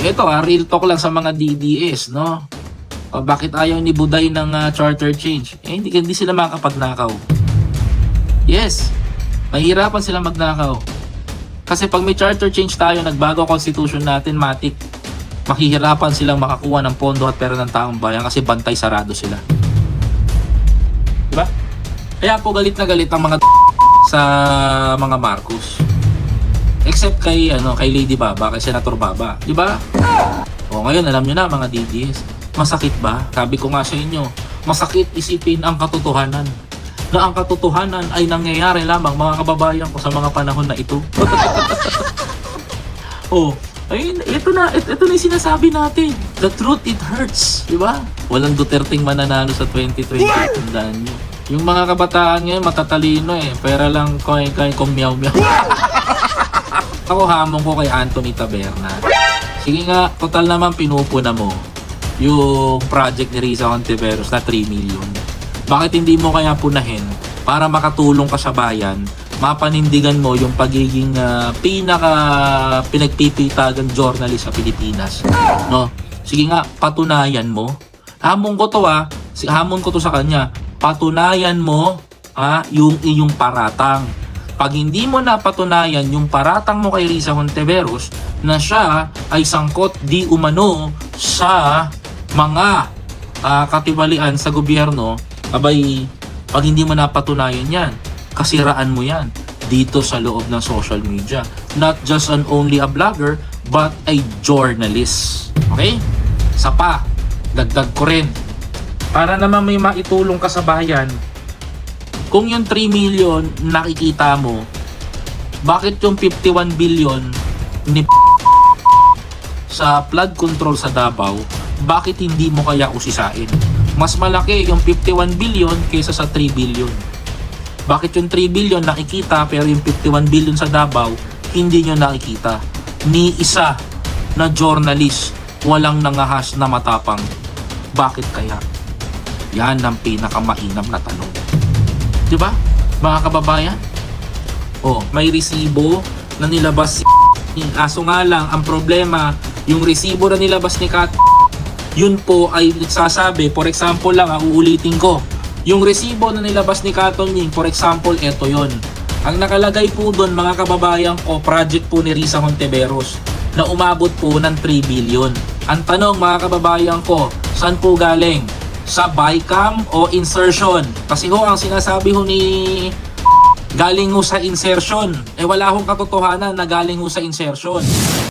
ito ah, real talk lang sa mga DDS, no? O, bakit ayaw ni Buday ng ah, charter change? Eh, hindi, hindi sila makapagnakaw. Yes, mahirapan sila magnakaw. Kasi pag may charter change tayo, nagbago constitution natin, matik, mahihirapan silang makakuha ng pondo at pera ng taong bayan kasi bantay sarado sila. Diba? Kaya po galit na galit ang mga sa mga Marcos. Except kay ano kay Lady Baba, kay Senator Baba, 'di ba? O ngayon alam niyo na mga DDS, masakit ba? Sabi ko nga sa inyo, masakit isipin ang katotohanan na ang katotohanan ay nangyayari lamang mga kababayan ko sa mga panahon na ito. oh, ay, ito na, ito, ito na yung sinasabi natin. The truth, it hurts. Di ba? Walang Duterteng mananalo sa 2020. Tandaan nyo. Yung mga kabataan ngayon, matatalino eh. Pera lang koy kung meow meow. Ako hamon ko kay Anthony Taberna. Sige nga, total naman pinupuna mo yung project ni Risa Contiveros na 3 million. Bakit hindi mo kaya punahin para makatulong ka sa bayan, mapanindigan mo yung pagiging ah, pinaka pinagpipitagang journalist sa Pilipinas. No? Sige nga, patunayan mo. Hamon ko to ah, hamon ko to sa kanya. Patunayan mo ah, yung iyong paratang. Pag hindi mo napatunayan yung paratang mo kay Risa Honteveros na siya ay sangkot di umano sa mga ah, katiwalian sa gobyerno, abay, pag hindi mo napatunayan yan, kasiraan mo yan dito sa loob ng social media. Not just an only a blogger, but a journalist. Okay? Sa pa, dagdag ko rin. Para naman may maitulong ka sa bayan, kung yung 3 million nakikita mo, bakit yung 51 billion ni sa flood control sa Davao, bakit hindi mo kaya usisain? Mas malaki yung 51 billion kaysa sa 3 billion. Bakit yung 3 billion nakikita pero yung 51 billion sa Davao hindi nyo nakikita? Ni isa na journalist walang nangahas na matapang. Bakit kaya? Yan ang pinakamainam na tanong. 'Di ba? Mga kababayan? Oh, may resibo na nilabas si Aso nga lang, ang problema, yung resibo na nilabas ni Kat, yun po ay nagsasabi, for example lang, ah, uulitin ko, yung resibo na nilabas ni Katon Ying, for example, eto yon. Ang nakalagay po doon, mga kababayan ko, project po ni Risa Honteveros, na umabot po ng 3 billion. Ang tanong, mga kababayan ko, saan po galing? Sa bycam o insertion? Kasi ho, ang sinasabi ho ni galing ho sa insertion. Eh wala hong katotohanan na galing ho sa insertion.